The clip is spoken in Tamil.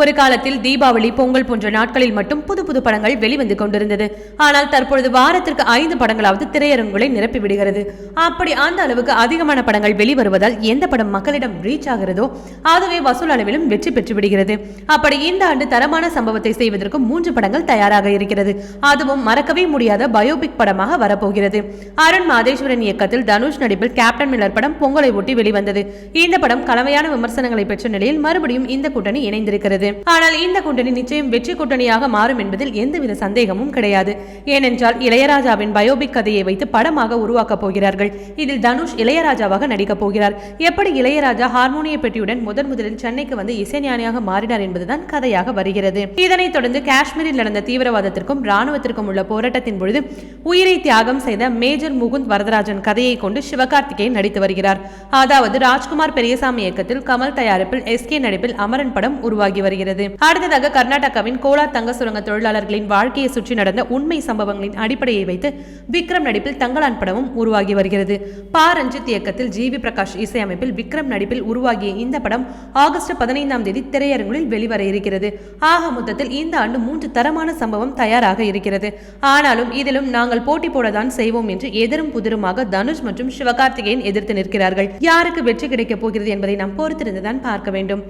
ஒரு காலத்தில் தீபாவளி பொங்கல் போன்ற நாட்களில் மட்டும் புது புது படங்கள் வெளிவந்து கொண்டிருந்தது. ஆனால் தற்பொழுது வாரத்திற்கு ஐந்து படங்களாவது திரையரங்குகளை நிரப்பி விடுகிறது அப்படி அந்த அளவுக்கு அதிகமான படங்கள் வெளிவருவதால் எந்த படம் மக்களிடம் ரீச் ஆகிறதோ அதுவே வசூல் அளவிலும் வெற்றி பெற்று விடுகிறது. அப்படி இந்த ஆண்டு தரமான சம்பவத்தை செய்வதற்கு மூன்று படங்கள் தயாராக இருக்கிறது. அதுவும் மறக்கவே முடியாத பயோபிக் படமாக வரப்போகிறது. அருண் மாதேஸ்வரன் இயக்கத்தில் தனுஷ் நடிப்பில் கேப்டன் மில்லர் படம் பொங்கலை ஒட்டி வெளிவந்தது. இந்த படம் கலவையான விமர்சனங்களை பெற்ற நிலையில் மறுபடியும் இந்த கூட்டணி இணைந்திருக்கிறது. ஆனால் இந்த கூட்டணி நிச்சயம் வெற்றி கூட்டணியாக மாறும் என்பதில் எந்தவித சந்தேகமும் கிடையாது. ஏனென்றால் இளையராஜாவின் பயோபிக் கதையை வைத்து படமாக உருவாக்கப் போகிறார்கள். இதில் தனுஷ் இளையராஜாவாக நடிக்கப் போகிறார். எப்படி இளையராஜா ஹார்மோனிய பெட்டியுடன் முதன் முதலில் சென்னைக்கு வந்து இசைஞானியாக மாறினார் என்பதுதான் கதையாக வருகிறது. இதனைத் தொடர்ந்து காஷ்மீரில் நடந்த தீவிரவாதத்திற்கும் ராணுவத்திற்கும் உள்ள போராட்டத்தின் பொழுது உயிரை தியாகம் செய்த மேஜர் முகுந்த் வரதராஜன் கதையை கொண்டு சிவகார்த்திகேயன் நடித்து வருகிறார். அதாவது ராஜ்குமார் பெரியசாமி இயக்கத்தில் கமல் தயாரிப்பில் எஸ் கே நடிப்பில் அமரன் படம் உருவாகி வருகிறது. அடுத்ததாக கர்நாடகாவின் கோலார் தங்க சுரங்க தொழிலாளர்களின் வாழ்க்கையை சுற்றி நடந்த உண்மை சம்பவங்களின் அடிப்படையை வைத்து விக்ரம் நடிப்பில் தங்கலான் படமும் உருவாகி வருகிறது. பா. ரஞ்சித் இயக்கத்தில் ஜி. வி. பிரகாஷ் இசையமைப்பில் விக்ரம் நடிப்பில் உருவாகிய இந்த படம் ஆகஸ்ட் பதினைந்தாம் தேதி திரையரங்குகளில் வெளிவர இருக்கிறது. ஆக மொத்தத்தில் இந்த ஆண்டு மூன்று தரமான சம்பவம் தயாராக இருக்கிறது. ஆனாலும் இதிலும் நாங்கள் போட்டி போடத்தான் செய்வோம் என்று எதிரும் புதிருமாக தனுஷ் மற்றும் சிவகார்த்திகேயன் எதிர்த்து நிற்கிறார்கள். யாருக்கு வெற்றி கிடைக்கப் போகிறது என்பதை நாம் பொறுத்திருந்துதான் பார்க்க வேண்டும்.